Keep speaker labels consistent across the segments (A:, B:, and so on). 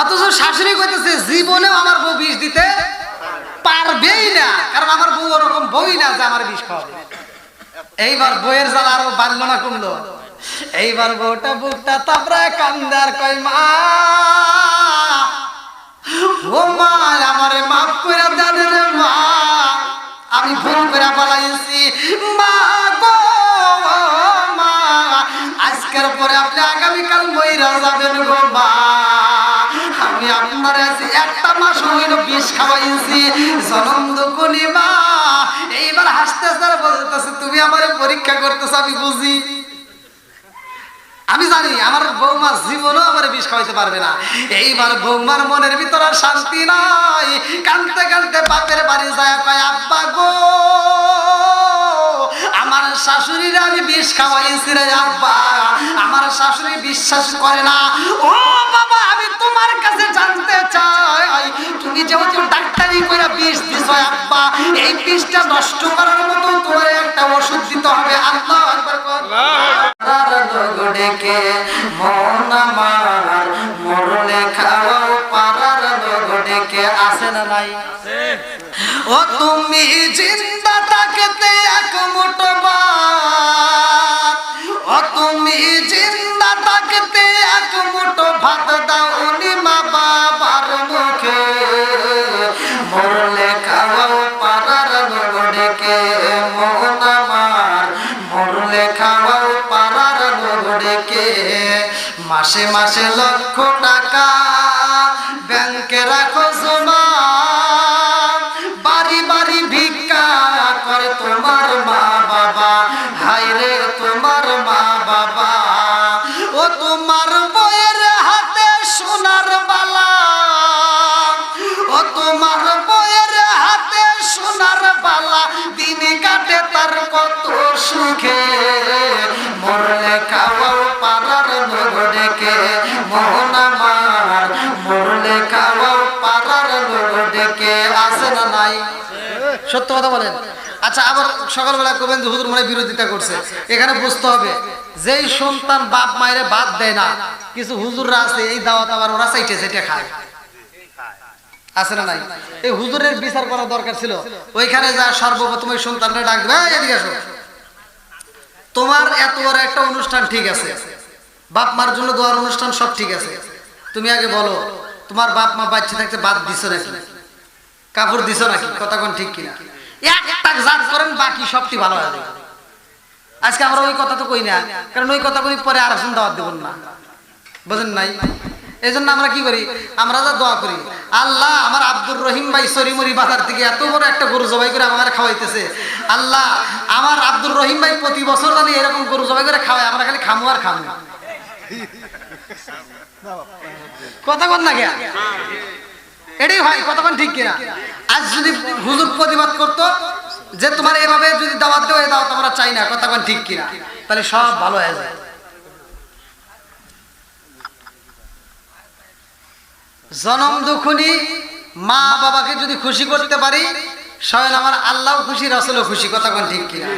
A: অথচ শাশুড়ি কইতেছে, জীবনেও আমার বউ বিষ দিতে পারবেই না, কারণ আমার বউ ওরকম বই না যে আমার বিষ খাওয়াবে। এইবার বইয়ের জ্বালা আরও বাড়লো না কমলো। এইবার বউটা বুকটা তাপড়ায় কান্দার কয়, মা, ও মা, আমারে মাফ করে দেন মা, আমি ভুল করে পালাইছি মা গো মা, আজকের পরে আপনি আগামীকাল মইরা যাবেন গো মা। আপনার আছি, একটা মাস বিষ খাওয়াইছি, জনম দুকুনি মা। এইবার হাসতে বলতেছে, তুমি আমার পরীক্ষা করতেছ, আমি বুঝি। আমি জানি, আমার জীবনও আমার বিষ খাওয়াইতে পারবে না। এইবার বৌমার মনের ভিতর আর শান্তি নাই। কানতে কানতে বাপের বাড়ি যায় আব্বা গো, আমার শাশুড়ির আমি বিষ খাওয়াইছি রে, আব্বা। আমার শাশুড়ি বিশ্বাস করে না। ও বাবা তোমার কাছে জানতে চাই। তুমি যেহেতু ডাক্তারি করে বিষ দিছ, আব্বা, এই বিষটা নষ্ট করার মতো তোমার একটা ওষুধ দিতে হবে। আল্লাহ ডেকে মন আমার মরলে খাওয়াও পারার লোক ডেকে আসে না নাই? ও তুমি জিন্দা থাকতে এক মুঠো ভাত। ও তুমি জিন্দা এক মুঠো ভাত দাও উনি মা বাবার মুখে। মরলে খাওয়াও পাড়ার লোক ডেকে মন আমার। মরলে খাওয়াও পাড়ার লোক ডেকে মাসে মাসে লক্ষ মরলে খাওয়াও লোক ডেকে মোহন আমার, মরলে খাওয়াও লোক ডেকে আসে না নাই? সত্য কথা বলেন। আচ্ছা আবার সকালবেলা কবেন যে হুজুর মনে বিরোধিতা করছে। এখানে বুঝতে হবে, যেই সন্তান বাপ মায়ের বাদ দেয় না, কিছু হুজুররা আছে, এই দাওয়াত আবার ওরা চাইছে সেটা খায়। আছে না নাই? এই হুজুরের বিচার করা দরকার ছিল। ওইখানে যা সর্বপ্রথম ওই সন্তানটা ডাকবে এদিকে আসো। তোমার এত বড় একটা অনুষ্ঠান ঠিক আছে। বাপ মার জন্য দোয়ার অনুষ্ঠান সব ঠিক আছে। তুমি আগে বলো, তোমার বাপ মা বাচ্চা থাকতে বাদ দিছো নাকি? কাপড় দিছ নাকি? কথা কোন ঠিক কিনা? করেন, বাকি ভালো আজকে আমরা ওই কথা তো কই না, কারণ ওই কথা কই পরে আর দাওয়াত দেবেন না। বোঝেন নাই? এই জন্য আমরা কি করি? আমরা যা দোয়া করি। আল্লাহ, আমার আব্দুর রহিম ভাই সরিমরি বাজার থেকে এত বড় একটা গরু জবাই করে আমার খাওয়াইতেছে। আল্লাহ, আমার আব্দুর রহিম ভাই প্রতি বছর জানি এরকম গরু জবাই করে খাওয়াই আমরা খালি খামু আর খামু। কথা কন না গিয়া এটাই হয় কতক্ষণ ঠিক কিনা? আজ যদি হুজুর প্রতিবাদ করতো যে তোমার এভাবে যদি দাওয়াত দেওয়া দাও তোমরা চাই না কতক্ষণ ঠিক কিনা? তাহলে সব ভালো হয়ে যায়। জনম দুখুনি মা বাবাকে যদি খুশি করতে পারি, স্বয়ং আমার আল্লাহ খুশি, রসলও খুশি, কথা কোন ঠিক কিনা?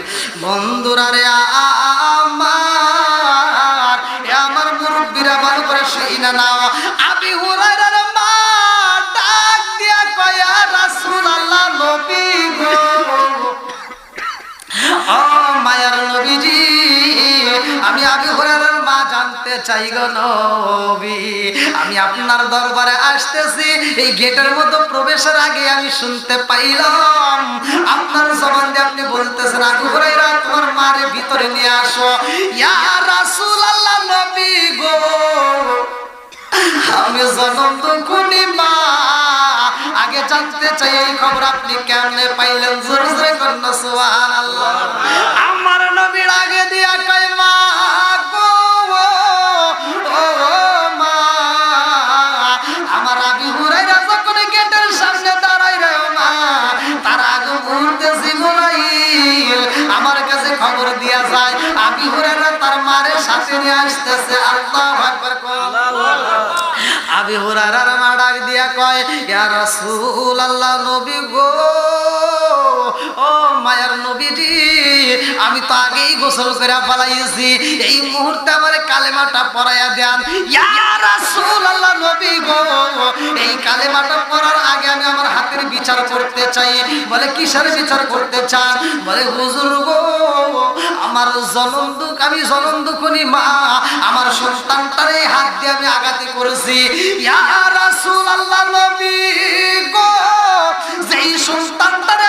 A: বন্ধুরা রে আমার মুরব্বীরা ভালো করে শুই না নাও আবি হুরায়রার মা রাসূলুল্লাহ নবী মায়ার নবীজি, আমি আবি হুরায়রার মা চাই গো নবী। আমি আপনার দরবারে আসতেছি, এই গেটের মধ্যে প্রবেশের আগে আমি শুনতে পাইলাম। আপনার জবান দিয়ে আপনি বলতেছেন, আবু হুরায়রা, তোমার মারে ভিতরে নিয়ে আসো। ইয়া রাসূলুল্লাহ নবী গো, আমি জনম দুঃখুনি মা। আগে জানতে চাই এই খবর আপনি কেমনে পাইলেন? জোরে জোরে কন্যা, সুবহানাল্লাহ। আমার নবীর আগে দিয়া কয় মা আসতেছে আল্লাহু আকবার আবি হুরারার মা ডাক দিয়া কয় ইয়া রাসূল আল্লাহ নবী গো। ও মায়ার নবীজি, আমি তো আগেই গোসল করে ফেলাইছি। এই মুহূর্তে আমার কালেমাটা পড়াইয়া দেন। ইয়া রাসূল আল্লাহ নবী গো বিচার করতে চাই। বলে, কিসের বিচার করতে চান? বলে, হুজুর গো, আমার জনম দুঃখ, আমি জনম দুঃখনি মা, আমার সন্তানটারে হাত দিয়ে আমি আঘাতে করেছি। ইয়া রাসূলুল্লাহ নবী গো, যেই সন্তানটারে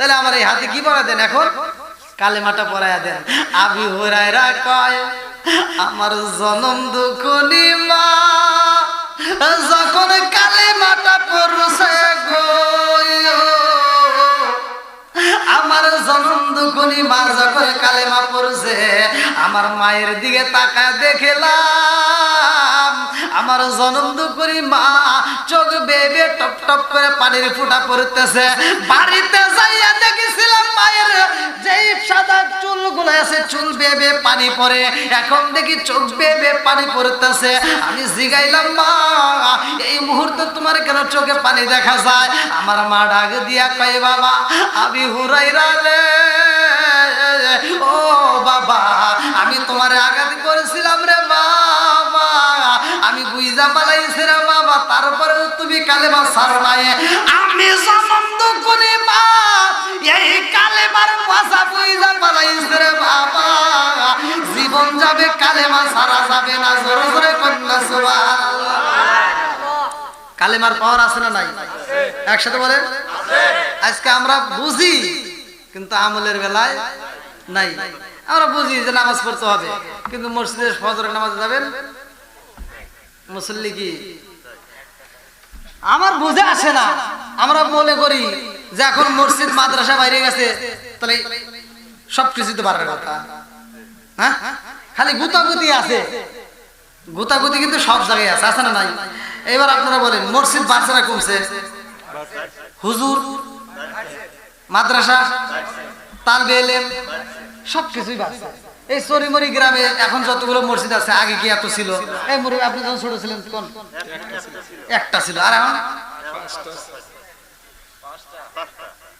A: তাহলে আমার এই হাতে কি পড়া দেন এখন? কালেমাটা পড়ায়া দেন। আবি হুরায়রা কয়, আমার জনম দুখনি মা, যখন কালেমাটা পড়ছে গো, আমার জনম দুখনি মা, যখন কালেমা পড়ছে, আমার মায়ের দিকে তাকায় দেখলাম আমার জনম দুখনি মা চোখ বেবে টপ টপ করে পানির ফুটা পড়তেছে। বাড়িতে যাইয়া দেখেছিলাম মায়ের যেই সাদা চুলগুলো আছে, চুল বেবে পানি পড়ে। এখন দেখি চোখ বেবে পানি পড়তেছে। আমি জিগাইলাম, মা, এই মুহূর্তে তোমার কেন চোখে পানি দেখা যায়? আমার মা ডাক দিয়া কয়, বাবা, আমি হুরাইরা রে ও বাবা, আমি তোমার আঘাত করেছিলাম রে বাবা আমি বুঝা পালাইছি রে বাবা, তারপরে তুমি কালেমা সার নাই। আমি সম্বন্ধ করে মা, এই কালেমার মজা বুঝা পালাইছি রে বাবা। জীবন যাবে, কালেমা সারা যাবে না, জোরে জোরে কন্যা কালেমার পাওয়ার আছে না নাই? একসাথে বলে আজকে আমরা বুঝি, কিন্তু আমলের বেলায় নাই। আমরা বুঝি যে নামাজ পড়তে হবে, কিন্তু মসজিদে ফজরের নামাজ যাবেন মুসল্লি কি আমার বুঝে আসে না। আমরা মনে করি যে এখন মসজিদ, মাদ্রাসা বাইরে গেছে, তাহলে সব কিছুতে পারার কথা। হ্যাঁ? খালি গুতাগুতি আছে। গুতাগুতি কিন্তু সব জায়গায় আছে আছে না নাই? এবার আপনারা বলেন, মসজিদ বাচ্চারা কমছে? হুজুর, মাদ্রাসা, তালবে এলেম সব কিছুই বাড়ছে এই চরিমরি গ্রামে এখন যতগুলো মসজিদ আছে, আগে কি এত ছিল? এই মরি আপনি যখন ছোট ছিলেন কোন একটা ছিল। আর এখন?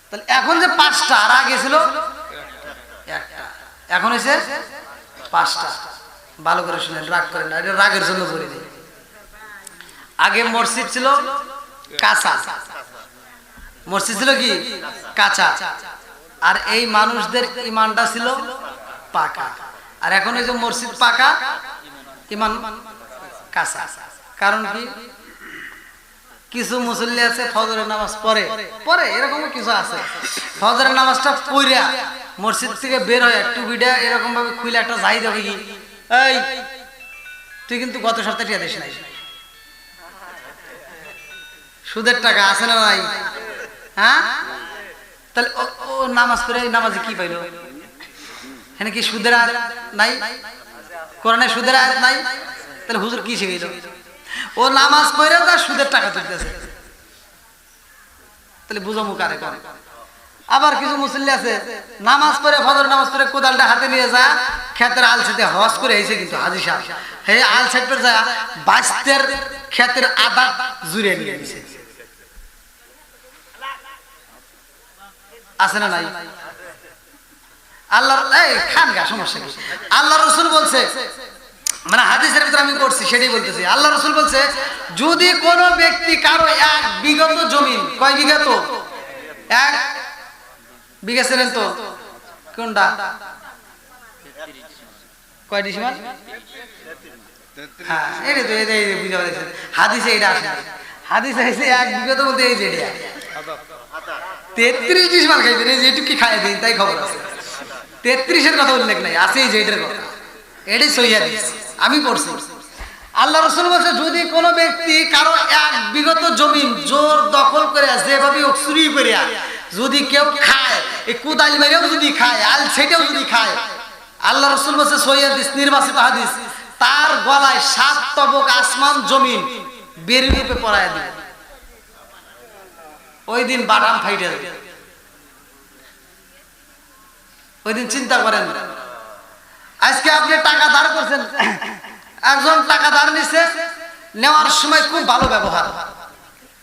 A: তাহলে এখন যে পাঁচটা, আর আগে ছিল? এখন হয়েছে পাঁচটা। ভালো করে শুনেন, রাগ করেন না, এটা রাগের জন্য বলি আগে মসজিদ ছিল কাঁচা। মসজিদ ছিল কি? কাঁচা। আর এই মানুষদের ইমানটা ছিল পাকা। আর এখন এই যে মসজিদ পাকা, ইমান কাঁচা। কারণ কি? কিছু মুসল্লি আছে, ফজরের নামাজ পড়ে। পরে এরকম কিছু আছে। ফজরের নামাজটা পড়িয়া মসজিদ থেকে বের হয় একটু বিডা এরকম ভাবে খুলে একটা যাই দেবে কি, এই, তুই কিন্তু গত সপ্তাহে টিয়া দিস নাই। সুদের টাকা আছে না নাই? হ্যাঁ? তাহলে ও নামাজ পড়ে নামাজে কি পাইলো? এখানে কি সুদের আয়াত নাই? কোরআনে সুদের আয়াত নাই? তাহলে হুজুর কি শিখাইলো? ও নামাজ যা সুদের টাকা তুলতেছে। তাহলে বুঝো মুখ আরে করে আবার কিছু মুসল্লি আছে, নামাজ পড়ে, ফজর নামাজ পড়ে কোদালটা হাতে নিয়ে যা, ক্ষেতের আলসিতে হজ করে এসে কিন্তু হাজি সাহেব। হে আল সাইড পর যা, বাস্তের ক্ষেতের আদা জুড়ে নিয়ে আছে না নাই? আল্লাহ এই, খান গা, সমস্যা আল্লাহ রসুল বলছে মানে হাদিসের ভিতরে আমি করছি, সেটাই বলতেছি। আল্লাহ রসুল বলছে, যদি কোনো ব্যক্তি কারও এক বিগত জমিন কয় বিঘা তো? এক বিঘা ছিলেন তো? কোনটা? কয় ডিসিমাল হ্যাঁ হাদিসে এক বিগত বলতে এই যে তেত্রিশ ডিসমাল দিন, তাই খবর আছে। তেত্রিশের কথা উল্লেখ নাই আছে এই যে এটার কথা। এটাই সইয়া দিস আমি পড়ছি। আল্লাহ রসুল বলছে, যদি কোনো ব্যক্তি কারও এক বিগত জমিন জোর দখল করে যেভাবে হোক চুরি করে যদি কেউ খায়, এই কুদাল মেরেও যদি খায়, আল ছেটেও যদি খায়, আল্লাহ রসুল বলছে সইয়া দিস নির্বাচিত হাদিস, তার গলায় সাত তবক আসমান জমিন বের রূপে পড়ায় দিবে। ওই দিন বাদাম ফাইটে ওই দিন চিন্তা করেন। আজকে আপনি টাকা ধার করছেন, একজন টাকা ধার নিছে, নেওয়ার সময় খুব ভালো ব্যবহার।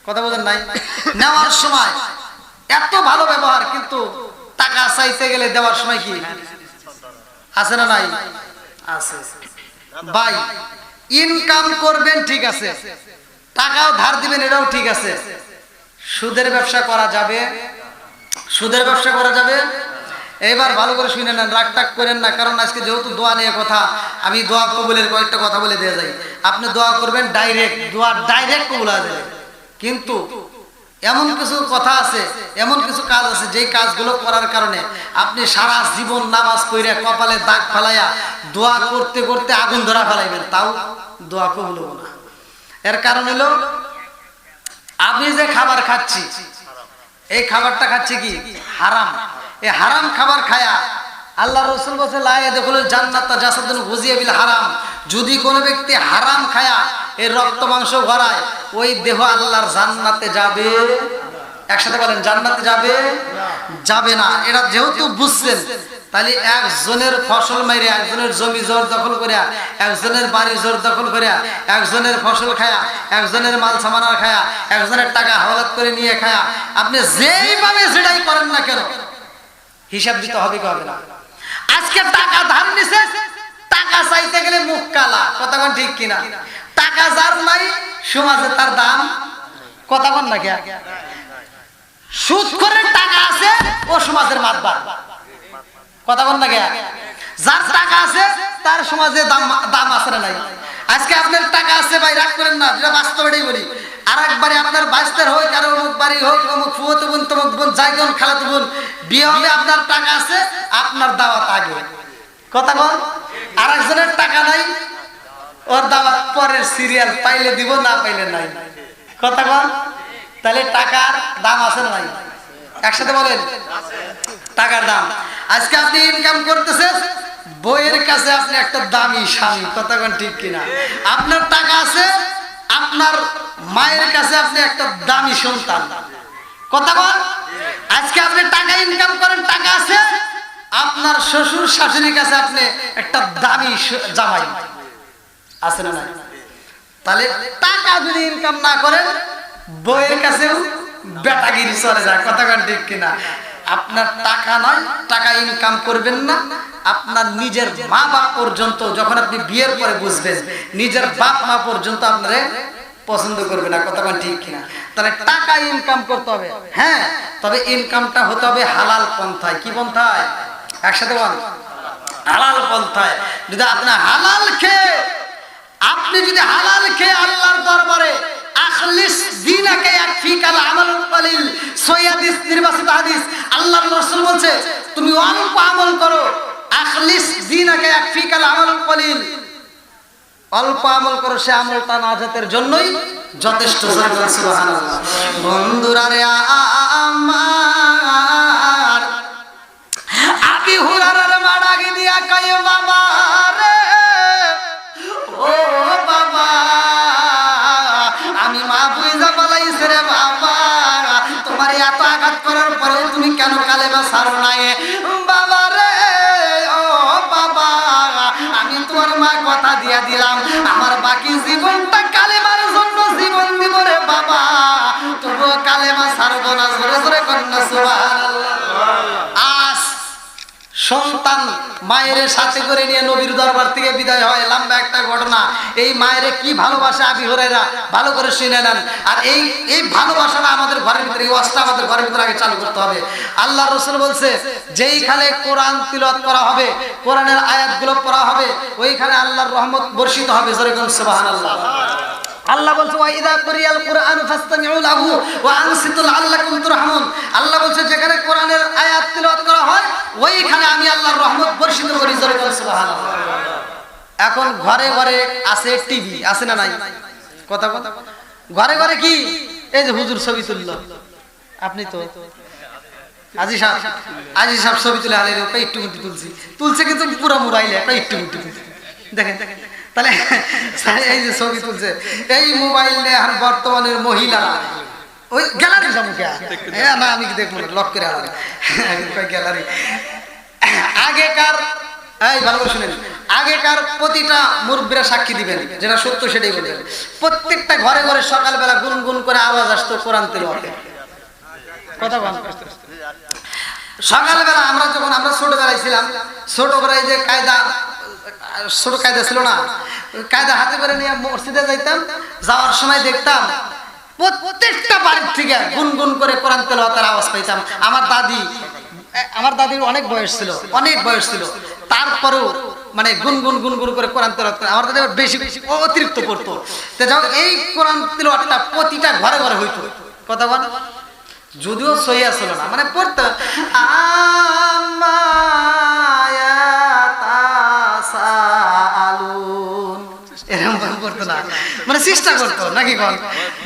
A: কথা বলেন নাই? নেওয়ার সময় এত ভালো ব্যবহার, কিন্তু টাকা চাইতে গেলে দেওয়ার সময় কি? আছে না নাই? আছে ভাই ইনকাম করবেন, ঠিক আছে। টাকাও ধার দিবেন, এটাও ঠিক আছে। সুদের ব্যবসা করা যাবে। সুদের ব্যবসা করা যাবে। এবার ভালো করে শুনে নেন, রাগ টাক করেন না, কারণ আজকে যেহেতু দোয়া নিয়ে কথা, আমি দোয়া কবুলের কয়েকটা কথা বলে দিয়ে যাই। আপনি দোয়া করবেন ডাইরেক্ট দোয়া ডাইরেক্ট কবুল হয়ে কিন্তু এমন কিছু কথা আছে, এমন কিছু কাজ আছে, যেই কাজগুলো করার কারণে আপনি সারা জীবন নামাজ কইরা কপালে দাগ ফেলাইয়া দোয়া করতে করতে আগুন ধরা ফেলাইবেন, তাও দোয়া কবুল হব না। এর কারণ হলো, আমি যে খাবার খাচ্ছি, এই খাবারটা খাচ্ছি কি? হারাম। এই হারাম খাবার খায়া আল্লাহ রসুল বলছে লায়ে দেখল জান্নাত জাসাদুন বুঝিয়ে বিল হারাম। যদি কোনো ব্যক্তি হারাম খায়া এই রক্ত মাংস গড়ায় ওই দেহ আল্লাহর জান্নাতে যাবে। একসাথে বলেন, জান্নাতে যাবে? যাবে না। এটা যেহেতু বুঝছেন, তাহলে একজনের ফসল মাইরে, একজনের জমি জোর দখল করিয়া, একজনের বাড়ি জোর দখল করিয়া, একজনের ফসল খায়া, একজনের মাল সামানার খায়া, একজনের টাকা হাওলাত করে নিয়ে খায়া, আপনি যেইভাবে সেটাই করেন না কেন হিসাব দিতে হবে কি হবে না? আজকে টাকা ধার নিছে, টাকা চাইতে গেলে মুখ কালা, কথা কোন ঠিক কিনা? টাকা যার নাই সমাজে তার দাম, কথা কোন না কিয়া সুদ করে টাকা আছে, ও সমাজের মাতবার। কথা কোন না কিয়া যার টাকা আছে তার সমাজে দাম দাম আছে না নাই? আজকে আপনার টাকা আছে ভাই, রাগ করেন না, যেটা বাস্তব এটাই বলি। আর একবারে আপনার বাইস্তের হোক, আর অমুক বাড়ি হোক, অমুক ফুয়তে বোন, তমুক বোন যাই বোন খালাতে বোন, বিয়ে হবে, আপনার টাকা আছে, আপনার দাওয়াত আগে। কথা বল আর একজনের টাকা নাই, ওর দাওয়াত পরের সিরিয়াল পাইলে দিব, না পাইলে নাই। কথা বল, তাহলে টাকার দাম আছে না নাই? একসাথে বলেন, টাকার দাম। আজকে আপনি ইনকাম করতেছেন বইয়ের কাছে আপনি একটা দামি স্বামী, কথা কোন ঠিক কিনা? আপনার টাকা আছে, আপনার মায়ের কাছে আপনি একটা দামি সন্তান। কথা বল আজকে আপনি টাকা ইনকাম করেন, টাকা আছে, আপনার শ্বশুর শাশুড়ির কাছে আপনি একটা দামি জামাই। আছে না নাই? তাহলে টাকা যদি ইনকাম না করেন, বইয়ের কাছেও বেটাগিরি চলে যায়, কথা কোন ঠিক কিনা? আপনার টাকা নয় টাকা ইনকাম করবেন না। আপনার নিজের মা বাপ পর্যন্ত যখন আপনি বিয়ের পরে বুঝবেন, নিজের বাপ মা পর্যন্ত আপনারে পছন্দ করবে না, কথা ঠিক কিনা? তাহলে টাকা ইনকাম করতে হবে। হ্যাঁ তবে ইনকামটা হতে হবে হালাল পন্থায়। কি পন্থায়? একসাথে বল হালাল পন্থায়। যদি আপনার হালাল খেয়ে, আপনি যদি হালাল খেয়ে আল্লাহর দরবারে আখলিস দিনাকে ইয়াকফিকাল আমালুল কলিল। সহিহ নির্বাচিত হাদিস। আল্লাহর রাসূল বলছে, তুমি অল্প আমল করো। আখলিস দিনাকে ইয়াকফিকাল আমালুল কলিল। অল্প আমল করো সে আমলটা নাজাতের জন্যই যথেষ্ট বন্ধুরা রে আমার, আবি হুরারার মাড়াগি দিয়া কয়, বাবা আঘাত করার পরে তুমি কেন কালেমা সারো নাই? বাবা রে, ও বাবা, আমি তোমার মা কথা দিয়া দিলাম। আমার বাকি জীবনটা কালেমার জন্য জীবন দিব রে বাবা। তবুও কালেমা সারবো না, জোরে জোরে কন্যা, সুবহানাল্লাহ। সন্তান মায়ের সাথে করে নিয়ে নবীর দরবার থেকে বিদায় হয়। লম্বা একটা ঘটনা। এই মায়ের কি ভালোবাসা আবি হরাইরা ভালো করে শুনে নেন। আর এই এই ভালোবাসাটা আমাদের ঘরের ভিতরে, এই ওয়াজটা আমাদের ঘরের ভিতরে আগে চালু করতে হবে। আল্লাহ রসুল বলছে, যেইখানে কোরআন তিলত করা হবে, কোরআনের আয়াতগুলো পড়া হবে, ওইখানে আল্লাহর রহমত বর্ষিত হবে। যেরকম সুবহানাল্লাহ। আল্লাহ বলছে ওয়াইদা কুরিয়াল কুরআন লাহু ওয়া আনসিতু লাআল্লাকুম তুরহামুন। আল্লাহ বলছে, যেখানে হয়, ওইখানে আমি আল্লাহর রহমত বর্ষিত করি এখন ঘরে ঘরে আছে টিভি, আছে না নাই? কথা কথা ঘরে ঘরে কি? এই যে হুজুর ছবি তুললো। আপনি তো? আজি আজি ছবি তুলে একটু তুলছি। তুলছে কিন্তু একটা দেখেন তাহলে এই যে ছবি তুলছে, এই বর্তমানের মহিলারা ওই গ্যালারি যাব কে? হ্যাঁ না আমি দেখব না লক করে গ্যালারি। আগেকার এই ভালো শুনেন। আগেকার প্রতিটা মুরব্বীরা সাক্ষী দিবেন যেটা সত্য সেটাই বলবেন। প্রত্যেকটা ঘরে ঘরে সকালবেলা গুনগুন করে আওয়াজ আসতো কোরআন তেলাওয়াতে। কথা বল সকালবেলা আমরা যখন আমরা ছোটবেলায় ছিলাম ছোটবেলায় যে কায়দা ছোট কায়দা ছিল না কায়দা হাতে করে নিয়ে মসজিদে যাইতাম যাওয়ার সময় দেখতাম প্রত্যেকটা বাড়ির থেকে গুনগুন করে কোরআন তেলাওয়াতের আওয়াজ পাইতাম। আমার দাদি আমার দাদির অনেক বয়স ছিল, অনেক বয়স ছিল। তারপরেও মানে গুনগুন গুনগুন করে কোরআন তেলাওয়াত আমার দাদি বেশি বেশি অতিরিক্ত পড়তো তো যখন এই কোরআন তেলাওয়াতটা প্রতিটা ঘরে ঘরে হইতো। কথা বল। যদিও সইয়া ছিল না। মানে পড়তো আমায়াতাসাআলুন। মানে চেষ্টা করতো, নাকি কন?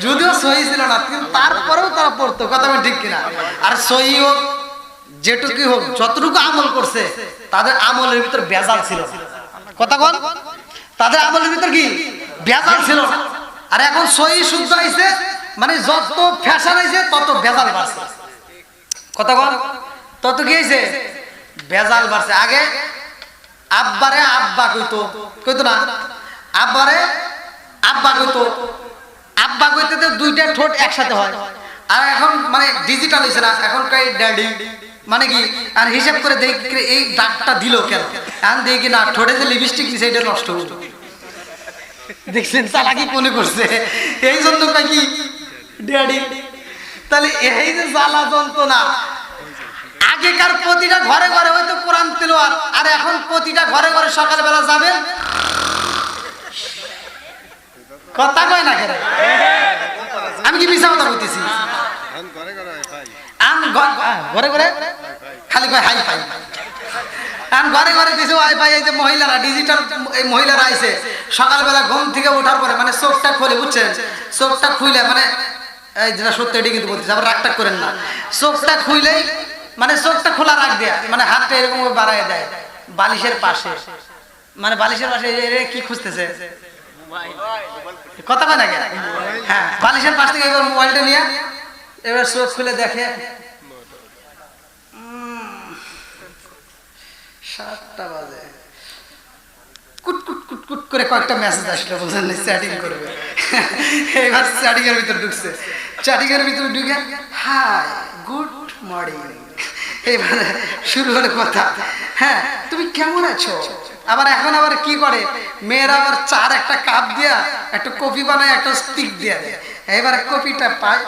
A: যদিও সহি ছিল না, কিন্তু তারপরেও তারা পড়তো, কথা বল ঠিক কিনা? আর সহি হোক, যেটুকুই হোক, যতটুকু আমল করছে, তাদের আমলের ভিতর বেজাল ছিল কথা কন? তাদের আমলের ভিতর কি? বেজাল ছিল। আর এখন সহি শুদ্ধ হয়েছে মানে যত ফ্যাশন হয়েছে তত বেজাল বাড়ছে। কথা কন? তত কি হয়েছে বেজাল বাড়ছে। আগে আব্বারে আব্বা কইতো কইতো না? আব্বারে আব্বা কইতো, আব্বা কইতে তো দুইটা ঠোঁট একসাথে হয়। আর এখন মানে ডিজিটাল হয়েছে না, এখন কই ড্যাডি মানে কি? আর হিসাব করে দেখি এই ডাকটা দিল কেন? এখন দেখি না, ঠোঁটে যে লিপস্টিক দিছে, এটা নষ্ট হলো। দেখছেন, চালাকি মনে করছে। এই জন্য কয় কি ড্যাডি তাহলে এই যে জ্বালা যন্ত্রণা। আগেকার প্রতিটা ঘরে ঘরে হয়তো কোরআন তেলোয়াত আর এখন প্রতিটা ঘরে ঘরে সকালবেলা যাবেন। কথা কয় না কেন? আমি কি মিশা কথা বলতেছি ঘরে ঘরে? খালি কয় হাই ফাই। ঘরে ঘরে কিছু এই যে মহিলারা ডিজিটাল এই মহিলারা আইছে। সকালবেলা ঘুম থেকে ওঠার পরে মানে চোখটা খুলে, বুঝছেন? চোখটা খুইলে মানে এই যেটা সত্য এটি কিন্তু বলতেছে, আবার করেন না। চোখটা খুইলেই মানে চোখটা খোলা রাখ দেয়া মানে হাতটা এরকম বাড়ায় দেয়, বালিশের পাশে। মানে বালিশের পাশে কি খুঁজতেছে? কথা কয়? হ্যাঁ বালিশের পাশ থেকে এবার মোবাইলটা নিয়ে, এবার চোখ খুলে দেখে। সাতটা বাজে। কুট কুট কুট কুট করে কয়েকটা মেসেজ আসলো চ্যাটিং করবে। এবার চ্যাটিং এর ভিতর ঢুকছে। চ্যাটিং এর ভিতর ঢুকে হাই গুড মর্নিং এবারে শুরু হলো কথা। হ্যাঁ তুমি কেমন আছো? আবার এখন আবার কি করে? মেয়েরা আবার চার একটা কাপ দিয়া, একটা কফি বানায়, একটা স্টিক দিয়া দেয়। এবার কফিটা পায়,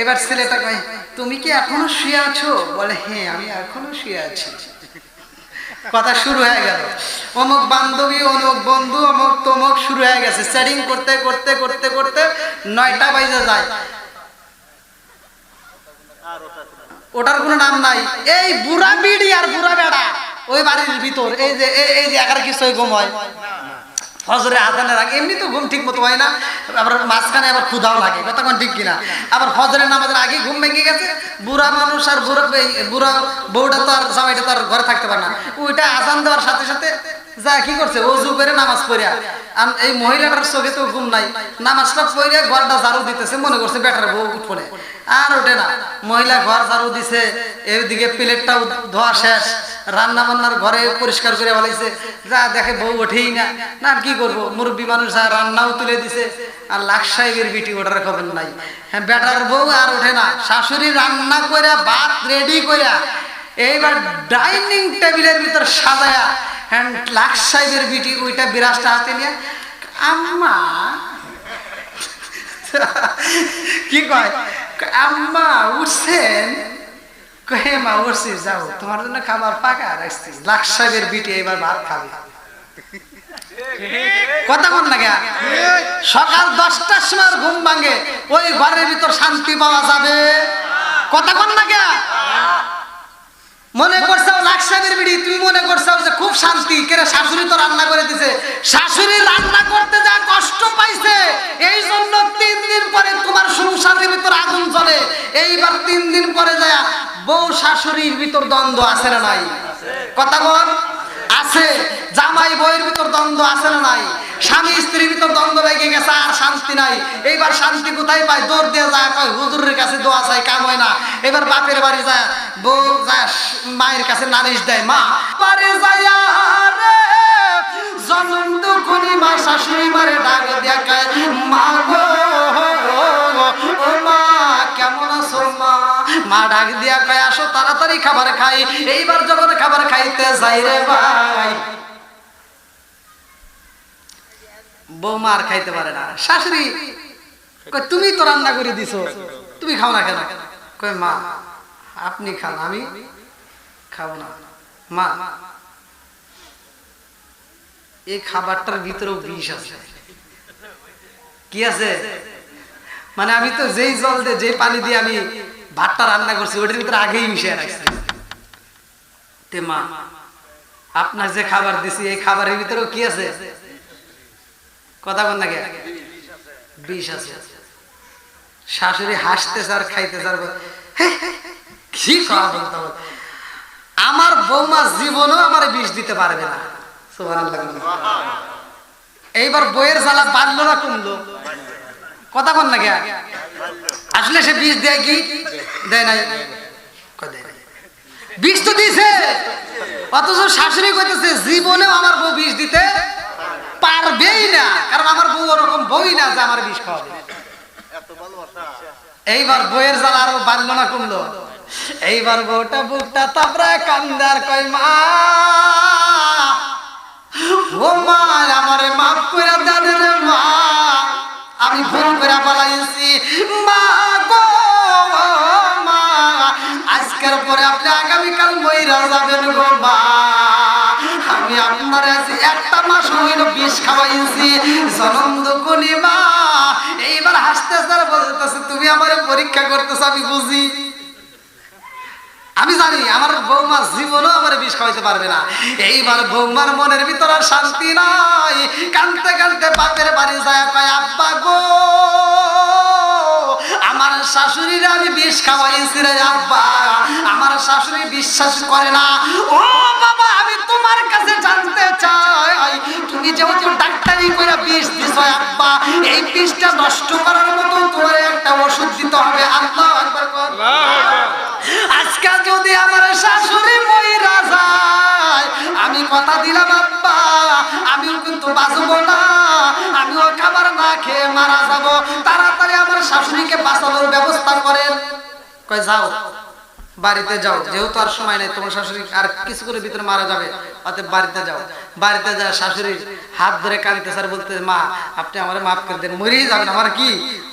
A: এবার ছেলেটা কয়, তুমি কি এখনও শুয়ে আছো? বলে হ্যাঁ আমি এখনও শুয়ে আছি। কথা শুরু হয়ে গেল। অমুক বান্ধবী, অমুক বন্ধু, অমুক তমুক শুরু হয়ে গেছে। সেটিং করতে করতে করতে করতে নয়টা বাইজে যায়। ওটার কোনো নাম নাই। এই বুড়া বিড়ি আর বুড়া বেড়া। ওই বাড়ির ভিতর এই যে এই- যে একার কিছু ঘুম হয়। ফজরে আজানের আগে এমনি তো ঘুম ঠিক মতো হয় না আবার মাঝখানে আবার ক্ষুধাও লাগে কতক্ষণ ঠিক কিনা? আবার ফজরের নামাজের আগে ঘুম ভেঙে গেছে বুড়া মানুষ আর বুড়া বুড়া বউটা তো আর জামাইটা তো আর ঘরে থাকতে পারে না। ওইটা আজান দেওয়ার সাথে সাথে যা কি করছে অজু করে নামাজ পড়িয়া এই মহিলাটার চোখে তো ঘুম নাই। নামাজটা পড়িয়া ঘরটা ঝাড়ু দিতেছে, মনে করছে বেটার বউ উঠপনে আর ওঠে না। মহিলা ঘর ঝাড়ু দিছে এইদিকে প্লেটটাও ধোয়া শেষ। রান্না বান্নার ঘরে পরিষ্কার করে বলাইছে যা দেখে বউ ওঠেই না। না কি করব? মুরব্বী মানুষ রান্নাও তুলে দিছে, আর লাখ সাহেবের বিটি ওটার খবর নাই। হ্যাঁ বেটার বউ আর ওঠে না। শাশুড়ি রান্না করে ভাত রেডি করে এইবার ডাইনিং টেবিলের ভিতর সাজায়া হ্যাঁ লাখ সাহেবের বিটি, ওইটা বিরাজটা হাতে নিয়ে, আম্মা। কি কয়? আম্মা, উঠছেন? কহে মা, উঠছি, যাও। তোমার জন্য খাবার পাকা রাখছি। লাখ সাহেবের বিটি এবার ভাত খাবে। কথা বল না গা সকাল দশটার সময় ঘুম ভাঙে। ওই ঘরের ভিতর শান্তি পাওয়া যাবে। কথা বল না গা মনে করছ লাখ সাহেবের বিড়ি, তুমি মনে করছ যে খুব শান্তি। কেরে শাশুড়ি তো রান্না করে দিছে। শাশুড়ি রান্না করতে যা কষ্ট পাইছে এই জন্য তিন দিন পরে তোমার সংসারের ভিতর আগুন চলে এইবার তিন দিন পরে যায়, বউ শাশুড়ির ভিতর দ্বন্দ্ব আছে না নাই? কথা বল। আছে, জামাই বইয়ের ভিতর দ্বন্দ্ব আছে না নাই? স্বামী স্ত্রীর ভিতর দ্বন্দ্ব লেগে গেছে, আর শান্তি নাই। এইবার শান্তি কোথায় পায়? দৌড় দিয়ে যায়, কয়, হুজুরের কাছে দোয়া চাই, কাম হয় না। এবার বাপের বাড়ি যায়, বউ যায়, মায়ের কাছে নালিশ দেয়, মা, বাড়ি যায় জনম দুখনি মা শাশুড়ি মারে ডাক দিয়া কয়, মা গো মা ডাক দিয়া কয়, আসো তাড়াতাড়ি খাবার খাই। এইবার যখন খাবার খাইতে যাই রে ভাই। বৌমা আর খাইতে পারে না। শাশুড়ি তুমি তো রান্না করে দিছো, তুমি খাও না কেন? কয়, মা, আপনি খান, আমি খাব না। মা, এই খাবারটার ভিতরেও বিষ আছে। কি আছে? মানে আমি তো যেই জল দিয়ে, যেই পানি দিয়ে আমি ভাতটা রান্না করছি ওটার ভিতরে আগেই মিশিয়ে রাখছি। মা আপনার যে খাবার দিছি এই খাবারের ভিতরেও কি আছে? কথা বল নাকি বিষ আছে। শাশুড়ি হাসতে আর বলে, "হে, কি খাওয়া বলতে আমার বৌমা জীবনও আমার বিষ দিতে পারবে না। এইবার বইয়ের জ্বালা বাড়লো না কমলো? কথা বল নাকি? আসলে সে বিষ দেয় কি? দেয় নাই। বিষ তো দিছে, অথচ শাশুড়ি কইতেছে, জীবনেও আমার বউ বিষ দিতে পারবেই না, কারণ আমার বউ ওরকম বই না যে আমার বিষ খাওয়াবে। এইবার বইয়ের জ্বালা আরও বাড়লো না কমলো। এইবার বউটা বুকটা তাপরা কান্দার কয়, মা, ও মা, আমারে মাফ করে রে মা। আমি ভুল করে পালাইছি মা গো, মা, আজকের পরে আপনি আগামীকাল মইরা যাবেন গো, মা। আমি আপনার আছি একটা মাস হইল বিষ খাওয়াইছি, জনম দুকুনি মা এইবার হাসতে আর বলতেছে, তুমি আমার পরীক্ষা করতেছ, আমি বুঝি। আমি জানি, আমার বৌমা জীবনও আমার বিষ খাওয়াইতে পারবে না। এইবার বৌমার মনের ভিতর আর শান্তি নাই। কানতে কানতে বাপের বাড়ি যায়, কয়, আব্বা গো, আমার শাশুড়ির আমি বিষ খাওয়াইছি রে, আব্বা। আমার শাশুড়ি বিশ্বাস করে না। ও বাবা, আমি তোমার কাছে জানতে চাই। তুমি যেহেতু ডাক্তারি করে বিষ দিছ, আব্বা, এই বিষটা নষ্ট করার মতো তোমার একটা ওষুধ দিতে হবে। আল্লাহ একবার আজকে যদি আমার শাশুড়ি মহিলা যায়, আমি কথা দিলাম, আব্বা, আমিও কিন্তু বাঁচব না, আমিও খাবার না খেয়ে মারা যাব। তাড়াতাড়ি আমার শাশুড়িকে বাঁচানোর ব্যবস্থা করেন। কয়, যাও। বাড়িতে যাও। যেহেতু আর সময় নেই, তোমার শাশুড়ি আর কিছু করে ভিতরে মারা যাবে, অতএব বাড়িতে যাও। বাড়িতে যা, শাশুড়ি হাত ধরে কাঁদিতে স্যার বলতে মা, আপনি আমার মাফ করে দেন। মরেই যাবেন, আমার কি?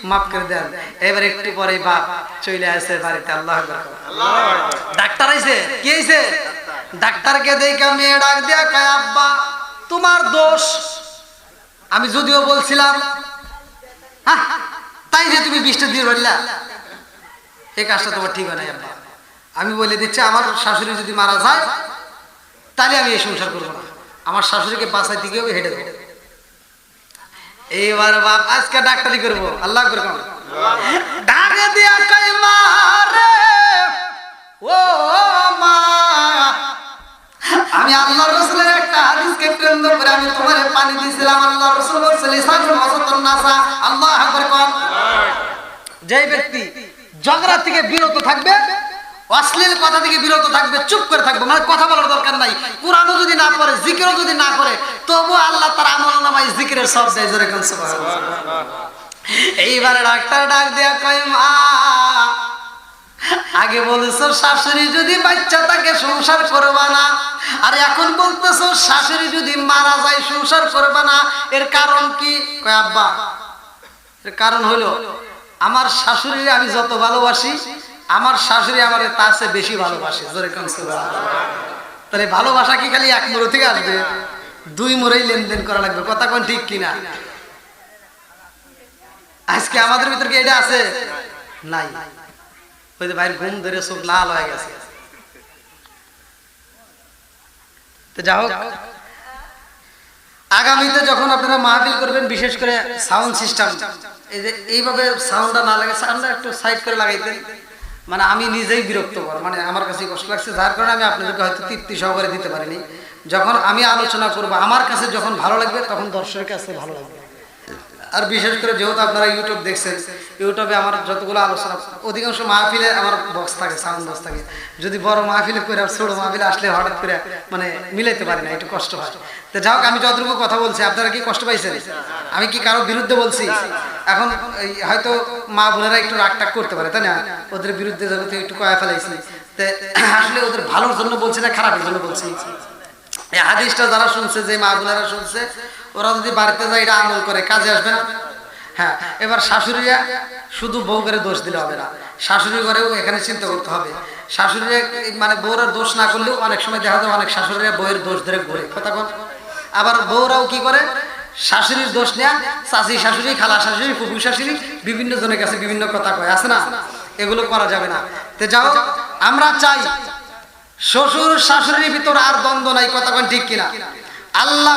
A: মাফ করে দেন। এবার একটু পরে বাপ চলে আসে বাড়িতে, আল্লাহ ডাক্তার আইছে? কি আইছে? ডাক্তারকে দেখে মেয়ে ডাক দিয়া কয়, আব্বা, তোমার দোষ। আমি যদিও বলছিলাম তাই যে তুমি বৃষ্টি দিয়ে রইলা এই কাজটা তোমার ঠিক হয় না আব্বা। আমি বলে দিচ্ছি আমার শাশুড়ি যদি মারা যায় তাহলে আমি এই সংসার করব না। আমার শাশুড়িকে বাঁচাইতে গিয়ে আমি হেঁটে দেবো এইবার বাপ আজকে ডাক্তারি করব। আল্লাহ করে কেমন ডাকে দিয়া কই মারে ও মা। আমি আল্লাহ রসুলের একটা হাদিসকে কেন্দ্র করে আমি তোমার পানি দিয়েছিলাম। আল্লাহ রসুল বলছে লিসানুল মাসাতুন নাসা। আল্লাহ আকবার কোন যেই ব্যক্তি ঝগড়া থেকে বিরত থাকবে অশ্লীল কথা থেকে বিরত থাকবে, চুপ করে থাকবে মানে কথা বলার দরকার নাই। কোরআনও যদি না পড়ে, জিকিরও যদি না করে তবু আল্লাহ তার আমল নামাই জিকিরের সব দেয়, জোরে এইবারে ডাক্তার ডাক দেয়া কয়, মা, আগে বলেছ শাশুড়ি যদি বাচ্চা তাকে সংসার করবা না। আর এখন বলতেছো শাশুড়ি যদি মারা যায়, সংসার করবা না। এর কারণ কি? কয়, আব্বা, এর কারণ হলো আমার শাশুড়ি আমি যত ভালোবাসি আমার শাশুড়ি আমার তার চেয়ে বেশি ভালোবাসে, জোরে সুবহানাল্লাহ। তাহলে ভালোবাসা কি খালি এক মুড়ো থেকে আসবে? দুই মুড়েই লেনদেন করা লাগবে, কথা কোন ঠিক কিনা? আজকে আমাদের ভিতর এটা আছে? নাই। ওই ভাইয়ের ঘুম ধরে চোখ লাল হয়ে গেছে। তো যা আগামীতে যখন আপনারা মাহফিল করবেন, বিশেষ করে সাউন্ড সিস্টেম এই যে এইভাবে সাউন্ডটা না লাগে সাউন্ডটা একটু সাইড করে লাগাইতেন। মানে আমি নিজেই বিরক্ত কর মানে আমার কাছে কষ্ট লাগছে, যার কারণে আমি আপনাদেরকে হয়তো তৃপ্তি সহকারে দিতে পারিনি। যখন আমি আলোচনা করব, আমার কাছে যখন ভালো লাগবে, তখন দর্শকের কাছে ভালো লাগবে। আর বিশেষ করে যেহেতু আপনারা ইউটিউব দেখছেন ইউটিউবে আমার যতগুলো আলোচনা, অধিকাংশ মাহফিলে আমার বক্স থাকে সাউন্ড বক্স থাকে। যদি বড় মাহফিলে করে ছোট মাহফিলে আসলে হঠাৎ করে মানে মিলাইতে পারি না, একটু কষ্ট হয়। তো যাই হোক, আমি যতটুকু কথা বলছি, আপনারা কি কষ্ট পাইছেন? আমি কি কারও বিরুদ্ধে বলছি? এখন হয়তো মা বোনেরা একটু রাগ টাগ করতে পারে, তাই না? ওদের বিরুদ্ধে যেহেতু একটু কয়া ফেলাইছি। তো আসলে ওদের ভালোর জন্য বলছি না খারাপের জন্য বলছি? এই হাদিসটা যারা শুনছে, যে মা বোনেরা শুনছে ওরা যদি বাড়িতে যায় এটা আমল করে, কাজে আসবে না? হ্যাঁ এবার শাশুড়িরা শুধু বউ করে দোষ দিলে হবে না। শাশুড়ি ঘরেও এখানে চিন্তা করতে হবে। শাশুড়িরা মানে বউরা দোষ না করলেও অনেক সময় দেখা যায় অনেক শাশুড়িরা বউয়ের দোষ ধরে ঘুরে। কথা কোন আবার বউরাও কি করে? শাশুড়ির দোষ নেয়া, চাচি শাশুড়ি, খালা শাশুড়ি, ফুফু শাশুড়ি, বিভিন্ন জনের কাছে বিভিন্ন কথা কয়, আছে না? এগুলো করা যাবে না। তো যাও, আমরা চাই শ্বশুর শাশুড়ির ভিতর আর দ্বন্দ্ব নাই, কথা ঠিক কিনা? আল্লাহ